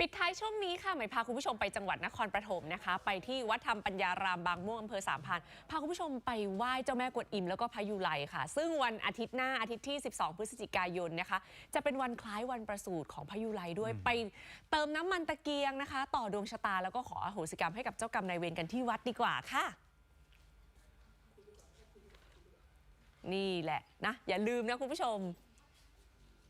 ปิดท้ายช่วงนี้ค่ะหมายพาคุณผู้ชมไปจังหวัดนครปฐมนะคะ ไปที่วัดธรรมปัญญารามบางม่วงอำเภอสามพรานพาคุณผู้ชมไปไหว้เจ้าแม่กวนอิมแล้วก็พระยุไลค่ะ ซึ่งวันอาทิตย์หน้าอาทิตย์ที่ 12 พฤศจิกายนนะคะ จะเป็นวันคล้ายวันประสูติของพระยุไลด้วยไปเติมน้ำมันตะเกียงนะคะ ต่อดวงชะตาแล้วก็ขออโหสิกรรมให้กับเจ้ากรรมนายเวรกันที่วัดดีกว่าค่ะนี่แหละนะอย่าลืมนะคุณผู้ชม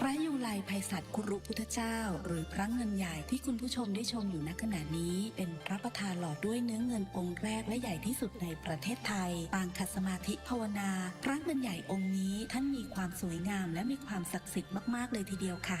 พระยูไลภัยสัตว์คุรุพุทธเจ้า หรือพระเงินใหญ่ที่คุณผู้ชมได้ชมอยู่ณขณะนี้ เป็นพระประธานหล่อด้วยเนื้อเงินองค์แรกและใหญ่ที่สุดในประเทศไทย ปางคัสมาธิภาวนา พระเงินใหญ่องค์นี้ท่านมีความสวยงามและมีความศักดิ์สิทธิ์มากๆเลยทีเดียวค่ะ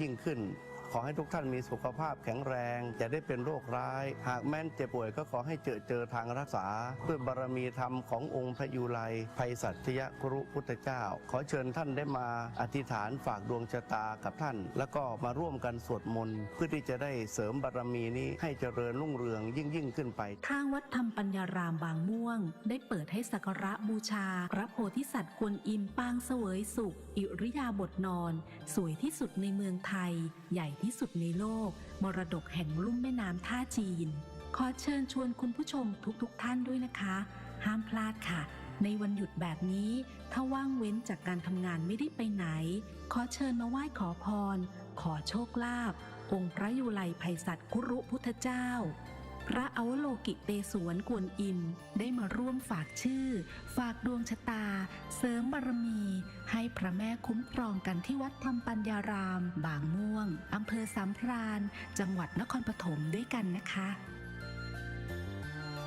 ยิ่งขึ้น ขอให้ทุกท่านมีสุขภาพแข็งแรงจะได้เป็นโรคร้าย หากแม้นเจ็บป่วยก็ขอให้เจอเจอทางรักษา ด้วยบารมีธรรมขององค์พระยุไลภัยสัตยกรุพุทธเจ้า ขอเชิญท่านได้มาอธิษฐานฝากดวงชะตากับท่าน แล้วก็มาร่วมกันสวดมนต์เพื่อที่จะได้เสริมบารมีนี้ให้เจริญรุ่งเรืองยิ่งยิ่งขึ้นไป ทางวัดธรรมปัญญารามบางม่วง ได้เปิดให้สักการะบูชา พระโพธิสัตว์กวนอิมปางเสวยสุข อิริยาบถนอน สวยที่สุดในเมืองไทย ใหญ่ที่สุดในโลก มรดกแห่งลุ่มแม่น้ำท่าจีน ขอเชิญชวนคุณผู้ชมทุกๆทท่านด้วยนะคะ ห้ามพลาดค่ะ ในวันหยุดแบบนี้ ถ้าว่างเว้นจากการทำงานไม่ได้ไปไหน ขอเชิญมาไหว้ขอพร ขอโชคลาภองค์พระยุไลภัยสัตว์คุรุพุทธเจ้า พระอวโลกิเตสวนกวนอิมได้มาร่วมฝากชื่อ ฝากดวงชะตา เสริมบารมี ให้พระแม่คุ้มครองกันที่วัดธรรมปัญญาราม บางม่วงอำเภอสามพราน จังหวัดนครปฐมด้วยกันนะคะ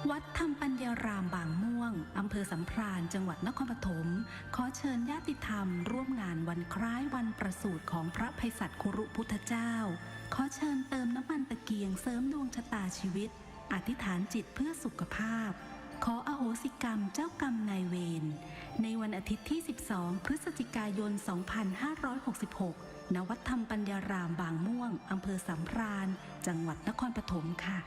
วัดธรรมปัญญารามบางม่วงอำเภอสัมพรานจังหวัดนครปฐมขอเชิญญาติธรรม ร่วมงานวันคล้ายวันประสูติของพระภัยสัตว์คุรุพุทธเจ้าขอเชิญเติมน้ำมันตะเกียงเสริมดวงชะตาชีวิต อธิษฐานจิตเพื่อสุขภาพ ขออโหสิกรรมเจ้ากรรมนายเวร ในวันอาทิตย์ที่ 12 พฤศจิกายน 2566 ณ วัดธรรมปัญญารามบางม่วง อำเภอสัมพรานจังหวัดนครปฐมค่ะ